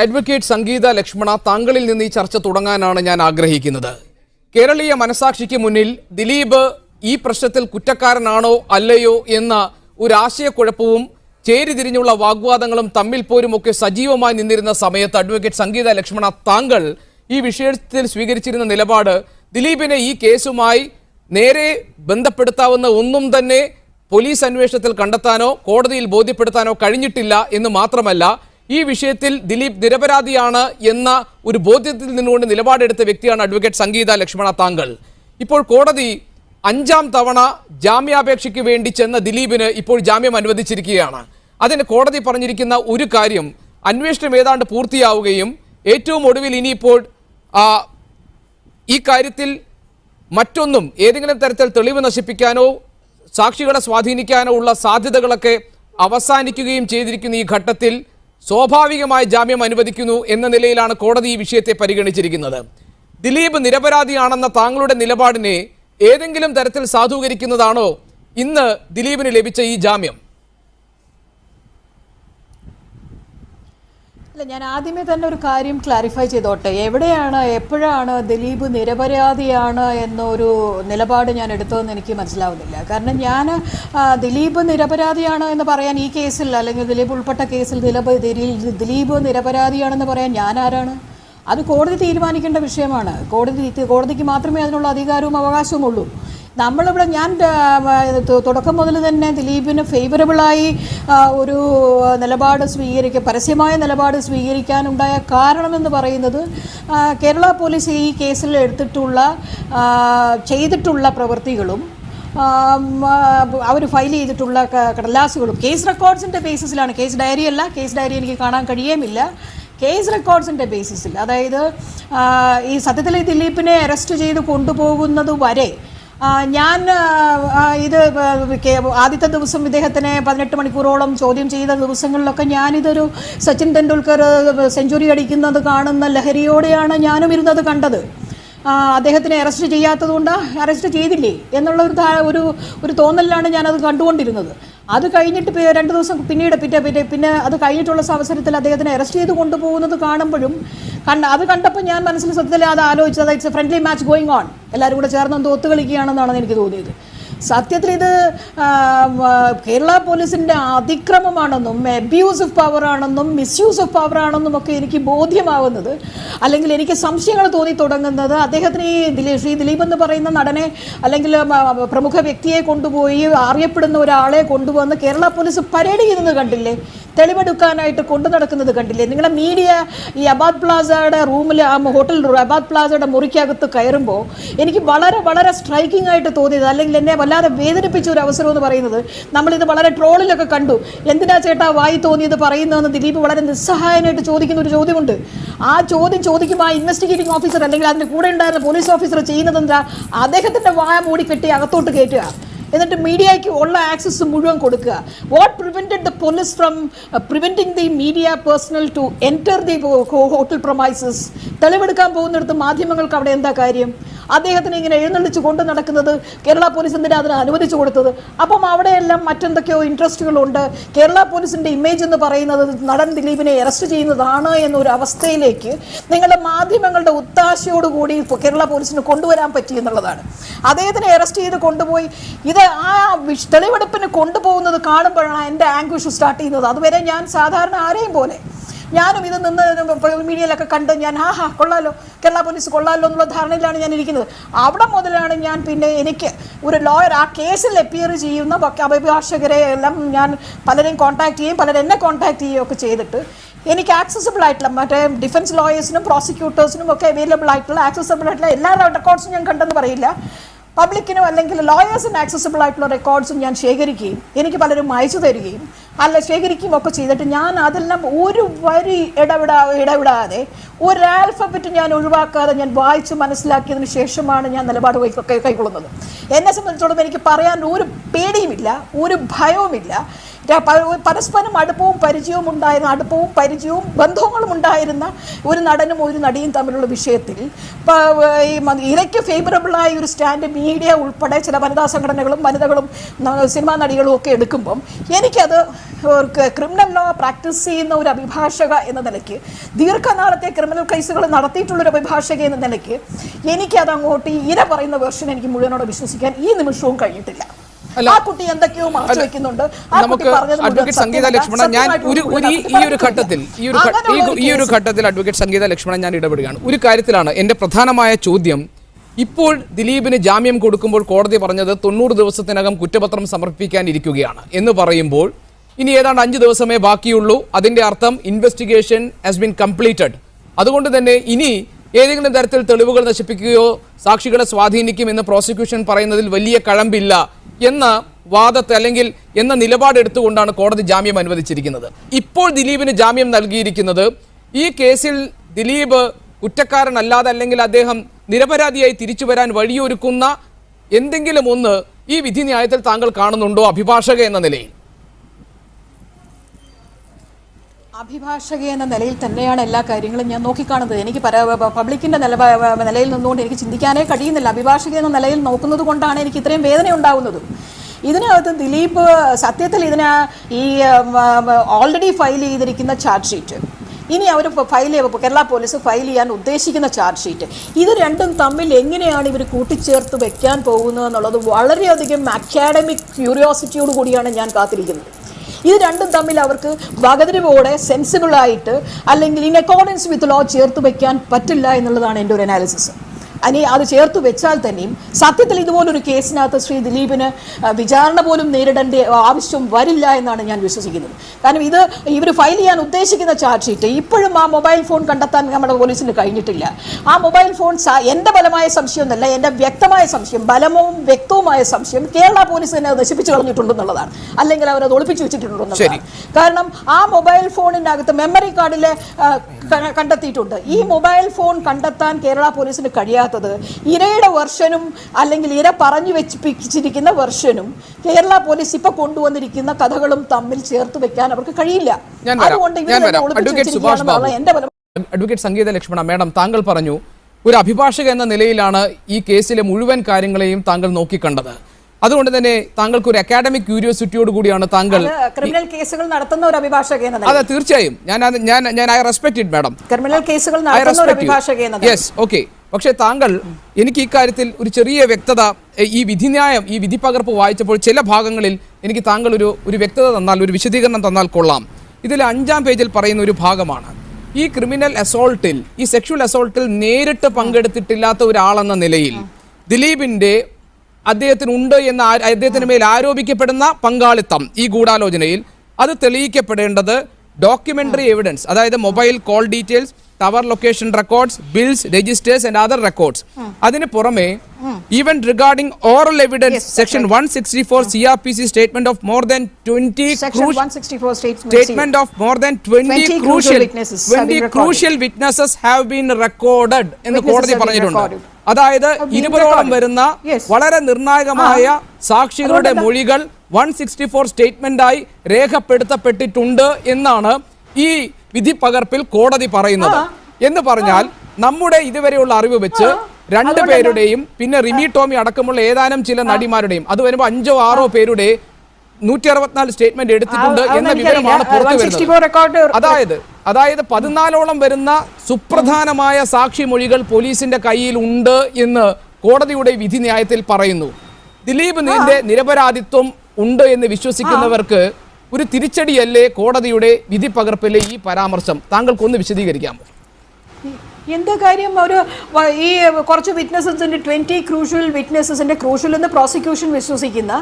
Advocate സംഗീത ലക്ഷ്മണ താങ്കളിൽ നിന്ന് ഈ ചർച്ച തുടങ്ങാനാണ് ഞാൻ ആഗ്രഹിക്കുന്നത്. കേരളീയ മനസാക്ഷിക്ക് മുന്നിൽ ദിലീപ് ഈ പ്രശ്നത്തിൽ കുറ്റക്കാരനാണോ അല്ലയോ എന്ന ഒരു ആശയക്കുഴപ്പവും ചേരിതിരിഞ്ഞുള്ള വാഗ്വാദങ്ങളും തമ്മിൽ പോരുമൊക്കെ സജീവമായി നിന്നിരുന്ന സമയത്ത് അഡ്വക്കേറ്റ് സംഗീത ലക്ഷ്മണ താങ്കൾ ഈ വിഷയത്തിൽ സ്വീകരിച്ചിരുന്ന നിലപാട് ദിലീപിനെ ഈ കേസുമായി നേരെ ബന്ധപ്പെടുത്താവുന്ന ഒന്നും തന്നെ പോലീസ് അന്വേഷണത്തിൽ കണ്ടെത്താനോ കോടതിയിൽ ബോധ്യപ്പെടുത്താനോ കഴിഞ്ഞിട്ടില്ല എന്ന് മാത്രമല്ല ഈ വിഷയത്തിൽ ദിലീപ് നിരപരാധിയാണ് എന്ന ഒരു ബോധ്യത്തിൽ നിന്നുകൊണ്ട് നിലപാടെടുത്ത വ്യക്തിയാണ് അഡ്വക്കേറ്റ് സംഗീത ലക്ഷ്മണ താങ്കൾ. ഇപ്പോൾ കോടതി അഞ്ചാം തവണ ജാമ്യാപേക്ഷയ്ക്ക് വേണ്ടി ചെന്ന ദിലീപിന് ഇപ്പോൾ ജാമ്യം അനുവദിച്ചിരിക്കുകയാണ്. അതിന് കോടതി പറഞ്ഞിരിക്കുന്ന ഒരു കാര്യം അന്വേഷണം ഏതാണ്ട് പൂർത്തിയാവുകയും ഏറ്റവും ഒടുവിൽ ഇനിയിപ്പോൾ ഈ കാര്യത്തിൽ മറ്റൊന്നും ഏതെങ്കിലും തരത്തിൽ തെളിവ് നശിപ്പിക്കാനോ സാക്ഷികളെ സ്വാധീനിക്കാനോ ഉള്ള സാധ്യതകളൊക്കെ അവസാനിക്കുകയും ചെയ്തിരിക്കുന്ന ഈ ഘട്ടത്തിൽ. സ്വാഭാവികമായ ജാമ്യം അനുവദിക്കുന്നു എന്ന നിലയിലാണ് കോടതി ഈ വിഷയത്തെ പരിഗണിച്ചിരിക്കുന്നത്. ദിലീപ് നിരപരാധിയാണെന്ന താങ്കളുടെ നിലപാടിനെ ഏതെങ്കിലും തരത്തിൽ സാധൂകരിക്കുന്നതാണോ ഇന്ന് ദിലീപിന് ലഭിച്ച ഈ ജാമ്യം? അല്ല ഞാൻ ആദ്യമേ തന്നെ ഒരു കാര്യം ക്ലാരിഫൈ ചെയ്തോട്ടെ. എവിടെയാണ് എപ്പോഴാണ് ദിലീപ് നിരപരാധിയാണ് എന്നൊരു നിലപാട് ഞാൻ എടുത്തതെന്ന് എനിക്ക് മനസ്സിലാവുന്നില്ല. കാരണം ഞാൻ ദിലീപ് നിരപരാധിയാണ് എന്ന് പറയാൻ ഈ കേസിൽ അല്ലെങ്കിൽ ദിലീപ് ഉൾപ്പെട്ട കേസിൽ ദിലീപ് ദിലീ- ദിലീപ് നിരപരാധിയാണെന്ന് പറയാൻ ഞാൻ ആരാണ്? അത് കോടതി തീരുമാനിക്കേണ്ട വിഷയമാണ്. കോടതി കോടതിക്ക് മാത്രമേ അതിനുള്ള അധികാരവും അവകാശവും ഉള്ളൂ. നമ്മളിവിടെ ഞാൻ തുടക്കം മുതൽ തന്നെ ദിലീപിന് ഫേവറബിളായി ഒരു നിലപാട് സ്വീകരിക്കുക പരസ്യമായ നിലപാട് സ്വീകരിക്കാനുണ്ടായ കാരണമെന്ന് പറയുന്നത് കേരള പോലീസ് ഈ കേസിൽ എടുത്തിട്ടുള്ള ചെയ്തിട്ടുള്ള പ്രവൃത്തികളും അവർ ഫയൽ ചെയ്തിട്ടുള്ള കടലാസുകളും. കേസ് റെക്കോർഡ്സിന്റെ ബേസിസിലാണ് കേസ് ഡയറി അല്ല കേസ് ഡയറി എനിക്ക് കാണാൻ കഴിയേമില്ല കേസ് റെക്കോർഡ്സിന്റെ ബേസിസിൽ അതായത് ഈ സത്യത്തിൽ ദിലീപിനെ അറസ്റ്റ് ചെയ്ത് കൊണ്ടുപോകുന്നത് വരെ ഞാൻ ഇത് ആദ്യത്തെ ദിവസം ഇദ്ദേഹത്തിനെ പതിനെട്ട് മണിക്കൂറോളം ചോദ്യം ചെയ്ത ദിവസങ്ങളിലൊക്കെ ഞാനിതൊരു സച്ചിൻ ടെണ്ടുൽക്കർ സെഞ്ചുറി അടിക്കുന്നത് കാണുന്ന ലഹരിയോടെയാണ് ഞാനും ഇരുന്നത് കണ്ടത്. അദ്ദേഹത്തിനെ അറസ്റ്റ് ചെയ്യാത്തതുകൊണ്ട് അറസ്റ്റ് ചെയ്തില്ലേ എന്നുള്ള ഒരു ഒരു ഒരു തോന്നലിലാണ് ഞാനത് കണ്ടുകൊണ്ടിരുന്നത്. അത് കഴിഞ്ഞിട്ട് രണ്ട് ദിവസം പിന്നീട് പിറ്റേ പിന്നെ പിന്നെ അത് കഴിഞ്ഞിട്ടുള്ള അവസരത്തിൽ അദ്ദേഹത്തിനെ അറസ്റ്റ് ചെയ്ത് കൊണ്ടുപോകുന്നത് കാണുമ്പോഴും കണ്ട അത് കണ്ടപ്പോൾ ഞാൻ മനസ്സിൽ സത്യത്തിൽ അത് ആലോചിച്ചത് it's a friendly match going on എല്ലാവരും കൂടെ ചേർന്ന് ഒന്ന് ഒത്തുകളിക്കുകയാണെന്നാണ് എനിക്ക് തോന്നിയത്. സത്യത്തിൽ ഇത് കേരള പോലീസിന്റെ അതിക്രമമാണെന്നും അബ്യൂസ് ഓഫ് പവർ ആണെന്നും മിസ്യൂസ് ഓഫ് പവർ ആണെന്നും ഒക്കെ എനിക്ക് ബോധ്യമാവുന്നത്. അല്ലെങ്കിൽ എനിക്ക് സംശയങ്ങൾ തോന്നി തുടങ്ങുന്നത്. അദ്ദേഹത്തിന് ഈ ദിലീപ് ശ്രീ ദിലീപ് എന്ന് പറയുന്ന നടനെ അല്ലെങ്കിൽ പ്രമുഖ വ്യക്തിയെ കൊണ്ടുപോയി അറിയപ്പെടുന്ന ഒരാളെ കൊണ്ടുവന്ന് കേരള പോലീസ് പരേഡ് ചെയ്യുന്നത് കണ്ടില്ലേ? തെളിവെടുക്കാനായിട്ട് കൊണ്ടു നടക്കുന്നത് കണ്ടില്ലേ? നിങ്ങളുടെ മീഡിയ ഈ അബാദ് പ്ലാസയുടെ റൂമിൽ ആ ഹോട്ടൽ അബാദ് പ്ലാസയുടെ മുറിക്കകത്ത് കയറുമ്പോൾ എനിക്ക് വളരെ വളരെ സ്ട്രൈക്കിംഗ് ആയിട്ട് തോന്നിയത് അല്ലെങ്കിൽ എന്നെ വല്ലാതെ വേദനിപ്പിച്ച ഒരു അവസരം എന്ന് പറയുന്നത് നമ്മളിത് വളരെ ട്രോളിലൊക്കെ കണ്ടു. എന്തിനാ ചേട്ടാ വായി തോന്നിയത് പറയുന്നതെന്ന് ദിലീപ് വളരെ നിസ്സഹായനായിട്ട് ചോദിക്കുന്ന ഒരു ചോദ്യമുണ്ട്. ആ ചോദ്യം ചോദിക്കുമ്പോൾ ആ ഇൻവെസ്റ്റിഗേറ്റിംഗ് ഓഫീസർ അല്ലെങ്കിൽ അതിന്റെ കൂടെ ഉണ്ടായിരുന്ന പോലീസ് ഓഫീസർ ചെയ്യുന്നത് എന്താ? അദ്ദേഹത്തിന്റെ വായ മൂടി കെട്ടി അകത്തോട്ട് കയറ്റുക എന്നിട്ട് മീഡിയയ്ക്ക് ഉള്ള ആക്സസ് മുഴുവൻ കൊടുക്കുക. What prevented the police from preventing the media personnel to enter the hotel premises തെളിവെടുക്കാൻ പോകുന്നിടത്ത് മാധ്യമങ്ങൾക്ക് അവിടെ എന്താ കാര്യം? അദ്ദേഹത്തിന് ഇങ്ങനെ എഴുന്നള്ളിച്ച് കൊണ്ട് നടക്കുന്നത് കേരള പോലീസ് എന്തിനാ അതിന് അനുവദിച്ചു കൊടുത്തത്? അപ്പം അവിടെയെല്ലാം മറ്റെന്തൊക്കെയോ ഇൻട്രസ്റ്റുകളുണ്ട്. കേരള പോലീസിന്റെ ഇമേജ് എന്ന് പറയുന്നത് നടൻ ദിലീപിനെ അറസ്റ്റ് ചെയ്യുന്നതാണ് എന്നൊരു അവസ്ഥയിലേക്ക് നിങ്ങളുടെ മാധ്യമങ്ങളുടെ ഒത്താശയോടുകൂടി കൂടി കേരള പോലീസിന് കൊണ്ടുവരാൻ പറ്റി എന്നുള്ളതാണ്. അദ്ദേഹത്തിനെ അറസ്റ്റ് ചെയ്ത് കൊണ്ടുപോയി. ഇത് ആ തെളിവെടുപ്പിന് കൊണ്ടുപോകുന്നത് കാണുമ്പോഴാണ് എന്റെ ആംഗ്വിഷ് സ്റ്റാർട്ട് ചെയ്യുന്നത്. അതുവരെ ഞാൻ സാധാരണ ആരെയും പോലെ ഞാനും ഇത് നിന്ന് മീഡിയയിലൊക്കെ കണ്ട് ഞാൻ ഹാ ഹാ കൊള്ളാലോ. കേരള പോലീസ് കൊള്ളാലോ എന്നുള്ള ധാരണയിലാണ് ഞാൻ ഇരിക്കുന്നത്. അവിടെ മുതലാണ് ഞാൻ പിന്നെ എനിക്ക് ഒരു ലോയർ ആ കേസിൽ അപ്പിയർ ചെയ്യുന്ന അഭിഭാഷകരെ എല്ലാം ഞാൻ പലരെയും കോൺടാക്ട് ചെയ്യും പലരും എന്നെ കോൺടാക്ട് ചെയ്യുകയും ഒക്കെ ചെയ്തിട്ട് എനിക്ക് ആക്സസിബിൾ ആയിട്ടുള്ള മറ്റേ ഡിഫൻസ് ലോയേഴ്സിനും പ്രോസിക്യൂട്ടേഴ്സിനും ഒക്കെ അവൈലബിൾ ആയിട്ടുള്ള ആക്സസിബിൾ ആയിട്ടുള്ള എല്ലാ റെക്കോർഡ്സും ഞാൻ കണ്ടെന്ന് പറയില്ല. പബ്ലിക്കിനും അല്ലെങ്കിൽ ലോയേഴ്സിന് ആക്സസിബിൾ ആയിട്ടുള്ള റെക്കോർഡ്സും ഞാൻ ശേഖരിക്കുകയും എനിക്ക് പലരും അയച്ചു തരികയും അല്ല ശേഖരിക്കുകയും ഒക്കെ ചെയ്തിട്ട് ഞാൻ അതെല്ലാം ഒരു വരി ഇടവിടാ ഇടവിടാതെ ഒരു ആൽഫബറ്റ് ഞാൻ ഒഴിവാക്കാതെ ഞാൻ വായിച്ച് മനസ്സിലാക്കിയതിന് ശേഷമാണ് ഞാൻ നിലപാട് കൈക്കൊള്ളുന്നത്. എന്നെ സംബന്ധിച്ചോളം എനിക്ക് പറയാൻ ഒരു പേടിയുമില്ല ഒരു ഭയവുമില്ല. പരസ്പരം അടുപ്പവും പരിചയവും ഉണ്ടായിരുന്ന അടുപ്പവും പരിചയവും ബന്ധങ്ങളും ഉണ്ടായിരുന്ന ഒരു നടനും ഒരു നടിയും തമ്മിലുള്ള വിഷയത്തിൽ ഈ ഇരയ്ക്ക് ഫേവറബിളായ ഒരു സ്റ്റാൻഡ് മീഡിയ ഉൾപ്പെടെ ചില വനിതാ സംഘടനകളും വനിതകളും സിനിമാ നടികളും ഒക്കെ എടുക്കുമ്പം എനിക്കത് ക്രിമിനൽ ലോ പ്രാക്ടീസ് ചെയ്യുന്ന ഒരു അഭിഭാഷക എന്ന നിലയ്ക്ക് ദീർഘനാളത്തെ ക്രിമിനൽ കേസുകൾ നടത്തിയിട്ടുള്ളൊരു അഭിഭാഷക എന്ന നിലയ്ക്ക് എനിക്കത് അങ്ങോട്ട് ഈ ഇര പറയുന്ന വേർഷൻ എനിക്ക് മുഴുവനോട് വിശ്വസിക്കാൻ ഈ നിമിഷവും കഴിഞ്ഞിട്ടില്ല. ആ കുട്ടി എന്തൊക്കെയോ മറച്ചു വെക്കുന്നുണ്ട് നമുക്ക് അഡ്വക്കേറ്റ് സംഗീത ലക്ഷ്മണ ഞാൻ ഒരു ഈ- ഒരു ഘട്ടത്തിൽ ഈ ഒരു ഈ ഒരു ഘട്ടത്തിൽ അഡ്വക്കേറ്റ് സംഗീത ലക്ഷ്മണ ഞാൻ ഇടപെടുകയാണ്. ഒരു കാര്യത്തിലാണ് എന്റെ പ്രധാനമായ ചോദ്യം. ഇപ്പോൾ ദിലീപിന് ജാമ്യം കൊടുക്കുമ്പോൾ കോടതി പറഞ്ഞത് തൊണ്ണൂറ് ദിവസത്തിനകം കുറ്റപത്രം സമർപ്പിക്കാനിരിക്കുകയാണ് എന്ന് പറയുമ്പോൾ ഇനി ഏതാണ്ട് അഞ്ച് ദിവസമേ ബാക്കിയുള്ളൂ. അതിന്റെ അർത്ഥം ഇൻവെസ്റ്റിഗേഷൻ ഹാസ് ബീൻ കംപ്ലീറ്റഡ് അതുകൊണ്ട് തന്നെ ഇനി ഏതെങ്കിലും തരത്തിൽ തെളിവുകൾ നശിപ്പിക്കുകയോ സാക്ഷികളെ സ്വാധീനിക്കും എന്ന് പ്രോസിക്യൂഷൻ പറയുന്നതിൽ വലിയ കഴമ്പില്ല എന്ന വാദത്തെ അല്ലെങ്കിൽ എന്ന നിലപാടെടുത്തുകൊണ്ടാണ് കോടതി ജാമ്യം അനുവദിച്ചിരിക്കുന്നത്. ഇപ്പോൾ ദിലീപിന് ജാമ്യം നൽകിയിരിക്കുന്നത് ഈ കേസിൽ ദിലീപ് കുറ്റക്കാരനല്ലാതെ അല്ലെങ്കിൽ അദ്ദേഹം നിരപരാധിയായി തിരിച്ചു വരാൻ വഴിയൊരുക്കുന്ന എന്തെങ്കിലും ഒന്ന് ഈ വിധി ന്യായത്തിൽ താങ്കൾ കാണുന്നുണ്ടോ അഭിഭാഷക എന്ന നിലയിൽ? അഭിഭാഷക എന്ന നിലയിൽ തന്നെയാണ് എല്ലാ കാര്യങ്ങളും ഞാൻ നോക്കിക്കാണുന്നത്. എനിക്ക് പര പബ്ലിക്കിന്റെ നില നിലയിൽ നിന്നുകൊണ്ട് എനിക്ക് ചിന്തിക്കാനേ കഴിയുന്നില്ല. അഭിഭാഷക എന്ന നിലയിൽ നോക്കുന്നത് കൊണ്ടാണ് എനിക്ക് ഇത്രയും വേദന ഉണ്ടാകുന്നത് ഇതിനകത്ത് ദിലീപ് സത്യത്തിൽ ഇതിന് ഈ ഓൾറെഡി ഫയൽ ചെയ്തിരിക്കുന്ന ചാർജ് ഷീറ്റ് ഇനി അവർ ഫയൽ ചെയ്യുമ്പോൾ കേരള പോലീസ് ഫയൽ ചെയ്യാൻ ഉദ്ദേശിക്കുന്ന ചാർജ് ഷീറ്റ് ഇത് രണ്ടും തമ്മിൽ എങ്ങനെയാണ് ഇവർ കൂട്ടിച്ചേർത്ത് വെക്കാൻ പോകുന്നത് എന്നുള്ളത് വളരെയധികം അക്കാഡമിക് ക്യൂരിയോസിറ്റിയോട് കൂടിയാണ് ഞാൻ കാത്തിരിക്കുന്നത്. ഇത് രണ്ടും തമ്മിൽ അവർക്ക് വകതിരിവോടെ സെൻസിബിളായിട്ട് അല്ലെങ്കിൽ ഇൻ അക്കോർഡൻസ് വിത്ത് ലോ ചേർത്ത് വയ്ക്കാൻ പറ്റില്ല എന്നുള്ളതാണ് എന്റെ ഒരു അനാലിസിസ് അനി അത് ചേർത്ത് വെച്ചാൽ തന്നെയും സത്യത്തിൽ ഇതുപോലൊരു കേസിനകത്ത് ശ്രീ ദിലീപിന് വിചാരണ പോലും നേരിടേണ്ട ആവശ്യം വരില്ല എന്നാണ് ഞാൻ വിശ്വസിക്കുന്നത്. കാരണം ഇത് ഇവർ ഫയൽ ചെയ്യാൻ ഉദ്ദേശിക്കുന്ന ചാർജ് ഷീറ്റ് ഇപ്പോഴും ആ മൊബൈൽ ഫോൺ കണ്ടെത്താൻ നമ്മുടെ പോലീസിന് കഴിഞ്ഞിട്ടില്ല. ആ മൊബൈൽ ഫോൺ എന്റെ ബലമായ സംശയം എന്നല്ല എന്റെ വ്യക്തമായ സംശയം ബലവും വ്യക്തവുമായ സംശയം കേരള പോലീസ് തന്നെ അത് നശിപ്പിച്ചു കളഞ്ഞിട്ടുണ്ടെന്നുള്ളതാണ് അല്ലെങ്കിൽ അവരത് ഒളിപ്പിച്ചു വെച്ചിട്ടുണ്ടെന്നുള്ളതാണ് കാരണം ആ മൊബൈൽ ഫോണിനകത്ത് മെമ്മറി കാർഡിൽ കണ്ടെത്തിയിട്ടുണ്ട്. ഈ മൊബൈൽ ഫോൺ കണ്ടെത്താൻ കേരള പോലീസിന് കഴിയാത്തത് ഇരയുടെ വെർഷനും അല്ലെങ്കിൽ ഇര പറഞ്ഞു വെച്ചിരിക്കുന്ന വെർഷനും കേരള പോലീസ് ഇപ്പൊ കൊണ്ടുവന്നിരിക്കുന്ന കഥകളും തമ്മിൽ ചേർത്ത് വെക്കാൻ അവർക്ക് കഴിയില്ല. അതുകൊണ്ട്. ഒളിപ്പിച്ചു അഡ്വക്കേറ്റ് സംഗീത ലക്ഷ്മണ മേഡം താങ്കൾ പറഞ്ഞു ഒരു അഭിഭാഷക എന്ന നിലയിലാണ് ഈ കേസിലെ മുഴുവൻ കാര്യങ്ങളെയും താങ്കൾ നോക്കിക്കണ്ടത്. അതുകൊണ്ട് തന്നെ താങ്കൾക്ക് ഒരു അക്കാഡമിക് ക്യൂരിയോസിറ്റിയോട് കൂടിയാണ് താങ്കൾ ക്രിമിനൽ കേസുകൾ നടത്തുന്ന ഒരു അഭിഭാഷക അതെ തീർച്ചയായും. ഞാൻ ഞാൻ ഞാൻ I respect it madam criminal കേസുകൾ നടത്തുന്ന ഒരു അഭിഭാഷക യെസ് ഓക്കെ പക്ഷേ താങ്കൾ എനിക്ക് ഇക്കാര്യത്തിൽ ഒരു ചെറിയ വ്യക്തത ഈ വിധിന്യായം ഈ വിധി പകർപ്പ് വായിച്ചപ്പോൾ ചില ഭാഗങ്ങളിൽ എനിക്ക് താങ്കൾ ഒരു ഒരു വ്യക്തത തന്നാൽ ഒരു വിശദീകരണം തന്നാൽ കൊള്ളാം. ഇതിൽ അഞ്ചാം പേജിൽ പറയുന്ന ഒരു ഭാഗമാണ്. ഈ ക്രിമിനൽ അസോൾട്ടിൽ ഈ സെക്ഷൽ അസോൾട്ടിൽ നേരിട്ട് പങ്കെടുത്തിട്ടില്ലാത്ത ഒരാളെന്ന നിലയിൽ ദിലീപിന്റെ അദ്ദേഹത്തിനുണ്ട് എന്ന് അദ്ദേഹത്തിന് മേൽ ആരോപിക്കപ്പെടുന്ന പങ്കാളിത്തം ഈ ഗൂഢാലോചനയിൽ അത് തെളിയിക്കപ്പെടേണ്ടത് ഡോക്യുമെന്ററി എവിഡൻസ് അതായത് mobile call details tower location records bills registers and other records അതിന് പുറമെ even regarding oral evidence section one sixty four C R P C statement of more than twenty section 164 statements statement of more than 20 twenty crucial twenty crucial witnesses have been recorded എന്ന് കോടതി പറഞ്ഞിട്ടുണ്ട്. അതായത് ഇരുപതോളം വരുന്ന വളരെ നിർണായകമായ സാക്ഷികളുടെ മൊഴികൾ വൺ സിക്സ്റ്റി ഫോർ സ്റ്റേറ്റ്മെന്റായി രേഖപ്പെടുത്തപ്പെട്ടിട്ടുണ്ട് എന്നാണ് ഈ വിധി പകർപ്പിൽ കോടതി പറയുന്നത്. എന്ന് പറഞ്ഞാൽ നമ്മുടെ ഇതുവരെയുള്ള അറിവ് വെച്ച് രണ്ടുപേരുടെയും പിന്നെ റിമി ടോമി അടക്കമുള്ള ഏതാനും ചില നടിമാരുടെയും അത് വരുമ്പോൾ അഞ്ചോ ആറോ പേരുടെ നൂറ്റി അറുപത്തിനാല് സ്റ്റേറ്റ്മെന്റ് എടുത്തിട്ടുണ്ട് എന്ന. വിവരമാണ് പുറത്തു 164 വരുന്നത് അതായത് അതായത് പതിനാലോളം വരുന്ന സുപ്രധാനമായ സാക്ഷി മൊഴികൾ പോലീസിന്റെ കയ്യിൽ ഉണ്ട് എന്ന് കോടതിയുടെ വിധി ന്യായത്തിൽ പറയുന്നു. ദിലീപ് നിന്റെ നിരപരാധിത്വം ഉണ്ട് എന്ന് വിശ്വസിക്കുന്നവർക്ക് ഒരു തിരിച്ചടിയല്ലേ കോടതിയുടെ വിധി പകർപ്പിലെ ഈ പരാമർശം? താങ്കൾക്കൊന്ന് വിശദീകരിക്കാമോ? എന്താ കാര്യം? ഒരു ഈ കുറച്ച് വിറ്റ്നസസിന്റെ ട്വന്റി ക്രൂഷ്യൽ വിറ്റ്നസസിന്റെ ക്രൂഷ്യൽ എന്ന് പ്രോസിക്യൂഷൻ വിശ്വസിക്കുന്ന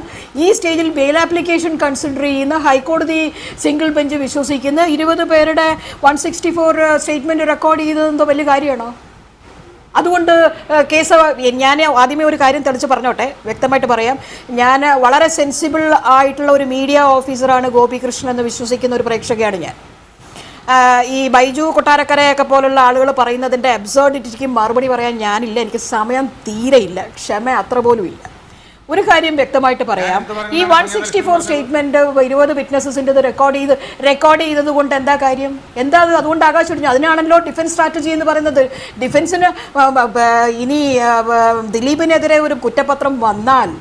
ഈ സ്റ്റേജിൽ ബെയിൽ ആപ്ലിക്കേഷൻ കൺസിഡർ ചെയ്യുന്ന ഹൈക്കോടതി സിംഗിൾ ബെഞ്ച് വിശ്വസിക്കുന്ന ഇരുപത് പേരുടെ one sixty four statement record ചെയ്തതെന്തോ വലിയ കാര്യമാണോ? അതുകൊണ്ട് കേസ് ഞാൻ ആദ്യമേ ഒരു കാര്യം തെളിച്ച് പറഞ്ഞോട്ടെ. വ്യക്തമായിട്ട് പറയാം. ഞാൻ വളരെ സെൻസിബിൾ ആയിട്ടുള്ള ഒരു മീഡിയ ഓഫീസറാണ് ഗോപികൃഷ്ണൻ എന്ന് വിശ്വസിക്കുന്ന ഒരു പ്രേക്ഷകയാണ് ഞാൻ. ഈ ബൈജു കൊട്ടാരക്കരയൊക്കെ പോലുള്ള ആളുകൾ പറയുന്നതിന്റെ അബ്സേർഡിറ്റിക്ക് മറുപടി പറയാൻ ഞാനില്ല. എനിക്ക് സമയം തീരെയില്ല ക്ഷമ അത്ര പോലും ഇല്ല. ഒരു കാര്യം വ്യക്തമായിട്ട് പറയാം. ഈ വൺ സിക്സ്റ്റി ഫോർ സ്റ്റേറ്റ്മെന്റ് ഇരുപത് വിറ്റ്നസസിന്റെ റെക്കോർഡ് ചെയ്ത് റെക്കോർഡ് ചെയ്തത് കൊണ്ട് എന്താ കാര്യം? എന്താ അത്? അതുകൊണ്ട് ആകാശം അതിനാണല്ലോ ഡിഫൻസ് സ്ട്രാറ്റജി എന്ന് പറയുന്നത്. ഡിഫൻസിന് ഇനി ദിലീപിനെതിരെ ഒരു കുറ്റപത്രം വന്നാൽ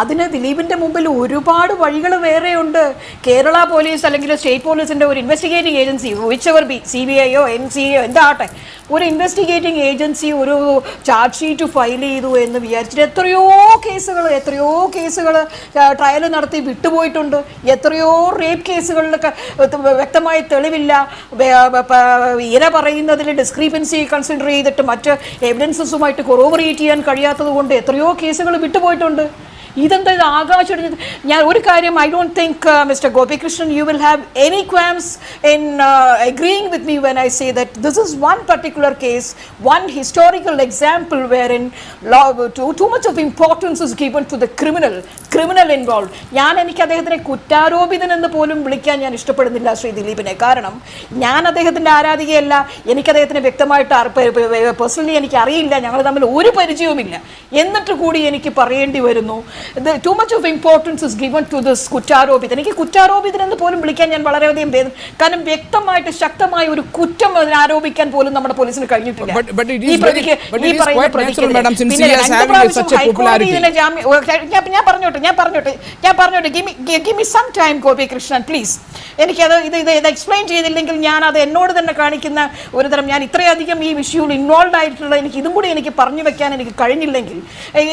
അതിന് ദിലീപിന്റെ മുമ്പിൽ ഒരുപാട് വഴികൾ വേറെയുണ്ട്. കേരള പോലീസ് അല്ലെങ്കിൽ സ്റ്റേറ്റ് പോലീസിന്റെ ഒരു investigating agency which ever B C B ഐയോ N C ഐയോ എന്താകട്ടെ. ഒരു ഇൻവെസ്റ്റിഗേറ്റിംഗ് ഏജൻസി ഒരു ചാർജ് ഷീറ്റ് ഫയൽ ചെയ്തു എന്ന് വിചാരിച്ചിട്ട് എത്രയോ കേസുകൾ എത്രയോ കേസുകൾ ട്രയൽ നടത്തി വിട്ടുപോയിട്ടുണ്ട്. എത്രയോ റേപ്പ് കേസുകളിലൊക്കെ വ്യക്തമായ തെളിവില്ല. ഇര പറയുന്നതിൽ ഡിസ്ക്രീപ്പൻസി കൺസിഡർ ചെയ്തിട്ട് മറ്റ് എവിഡൻസസുമായിട്ട് കൊറോബറേറ്റ് ചെയ്യാൻ കഴിയാത്തത് കൊണ്ട് എത്രയോ കേസുകൾ വിട്ടുപോയിട്ടുണ്ട്. ഇതെന്താ ഇത് ആകാശം? ഞാൻ ഒരു കാര്യം I don't think mister Gopikrishnan you will have any qualms in agreeing with me when I say that this is one particular case one historical example where in too much of importance is given to the criminal criminal involve ഞാൻ എനിക്ക് അദ്ദേഹത്തിനെ കുറ്റാരോപിതൻ എന്ന് പോലും വിളിക്കാൻ ഞാൻ ഇഷ്ടപ്പെടുന്നില്ല ശ്രീ ദിലീപിനെ. കാരണം ഞാൻ അദ്ദേഹത്തിന്റെ ആരാധികയല്ല. എനിക്ക് അദ്ദേഹത്തിന് വ്യക്തമായിട്ട് പേഴ്സണലി എനിക്ക് അറിയില്ല ഞങ്ങൾ തമ്മിൽ ഒരു പരിചയവുമില്ല. എന്നിട്ട് കൂടി എനിക്ക് പറയേണ്ടി വരുന്നു too much of importance is given to this കുറ്റാരോപിതൻ എനിക്ക് കുറ്റാരോപിതൻ എന്ന് പോലും വിളിക്കാൻ ഞാൻ വളരെയധികം ഭേദം കാരണം വ്യക്തമായിട്ട് ശക്തമായ ഒരു കുറ്റം അതിന് ആരോപിക്കാൻ പോലും നമ്മുടെ പോലീസിന് കഴിഞ്ഞിട്ടില്ല. ഈ പ്രതിക്ക് ഈ പറയുന്ന പിന്നെ രണ്ട് പ്രാവശ്യം ഹൈക്കോടതി ഇതിനെ ജാമ്യം ഞാൻ പറഞ്ഞോട്ടെ ഞാൻ പറഞ്ഞോട്ടെ ഞാൻ പറഞ്ഞോട്ടെ. Give me some time Gopikrishnan please എനിക്കത് ഇത് ഇത് ഇത് എക്സ്പ്ലെയിൻ ചെയ്തില്ലെങ്കിൽ ഞാൻ അത് എന്നോട് തന്നെ കാണിക്കുന്ന ഒരു തരം ഞാൻ ഇത്രയധികം ഈ വിഷയങ്ങൾ ഇൻവോൾവ് ആയിട്ടുള്ള എനിക്ക് ഇതും കൂടി എനിക്ക് പറഞ്ഞു വെക്കാൻ എനിക്ക് കഴിഞ്ഞില്ലെങ്കിൽ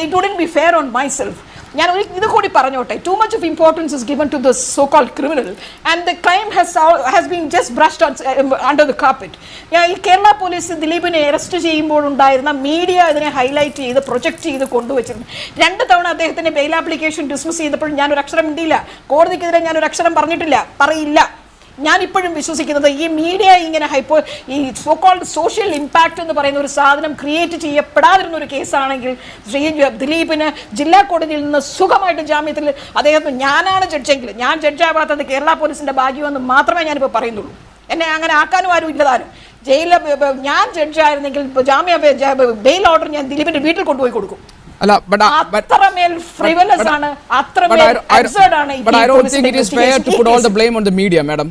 it wouldn't be fair on myself ഞാൻ ഒരു ഇത് കൂടി പറഞ്ഞോട്ടെ. Too much of importance is given to the so called criminal and the crime has has been just brushed under the carpet ഈ കേരള പോലീസ് ദിലീപിനെ അറസ്റ്റ് ചെയ്യുമ്പോൾ ഉണ്ടായിരുന്ന മീഡിയ ഇതിനെ ഹൈലൈറ്റ് ചെയ്ത് പ്രൊജക്റ്റ് ചെയ്ത് കൊണ്ടുവച്ചിരുന്നു. രണ്ട് തവണ അദ്ദേഹത്തിന്റെ ബെയിൽ ആപ്ലിക്കേഷൻ ഡിസ്മിസ് ചെയ്തപ്പോൾ ഞാൻ ഒരു അക്ഷരം മിണ്ടിയില്ല. കോടതിക്കെതിരെ ഞാൻ ഒരു അക്ഷരം പറഞ്ഞിട്ടില്ല. പറയില്ല. ഞാൻ ഇപ്പോഴും വിശ്വസിക്കുന്നത് ഈ മീഡിയ ഇങ്ങനെ ഹൈപ്പോ ഈ സോ കോൾഡ് സോഷ്യൽ ഇമ്പാക്റ്റ് എന്ന് പറയുന്ന ഒരു സാധനം ക്രിയേറ്റ് ചെയ്യപ്പെടാതിരുന്ന ഒരു കേസാണെങ്കിൽ ശ്രീ ദിലീപിന് ജില്ലാ കോടതിയിൽ നിന്ന് സുഖമായിട്ട് ജാമ്യത്തിൽ അദ്ദേഹത്തിന് ഞാനാണ് ജഡ്ജെങ്കിൽ ഞാൻ ജഡ്ജാവാത്തത് കേരള പോലീസിന്റെ ഭാഗ്യമെന്ന് മാത്രമേ ഞാനിപ്പോൾ പറയുന്നുള്ളൂ. എന്നെ അങ്ങനെ ആക്കാനും ആരും ഇല്ലതാനും ജയിലിൽ ഞാൻ ജഡ്ജായിരുന്നെങ്കിൽ ജാമ്യ ബെയിൽ ഓർഡർ ഞാൻ ദിലീപിന്റെ വീട്ടിൽ കൊണ്ടുപോയി കൊടുക്കും. അല്ല ബട്ട് അത്രമേൽ ഫ്രിവലസ് ആണ് അത്രമേൽ ആണ് ഈ I think it is fair to investigation. put all the blame on the media, madam.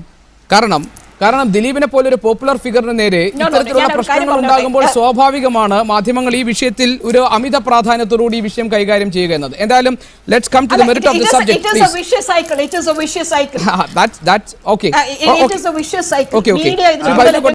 കാരണം കാരണം ദിലീപിനെ പോലെ ഒരു പോപ്പുലർ ഫിഗറിന് നേരെ ഇത്തരത്തിലുള്ള പ്രശ്നങ്ങൾ ഉണ്ടാകുമ്പോൾ സ്വാഭാവികമാണ് മാധ്യമങ്ങൾ ഈ വിഷയത്തിൽ ഒരു അമിത പ്രാധാന്യത്തോടുകൂടി ഈ വിഷയം കൈകാര്യം ചെയ്യുക എന്നത്. എന്തായാലും let's come to the merit of the subject it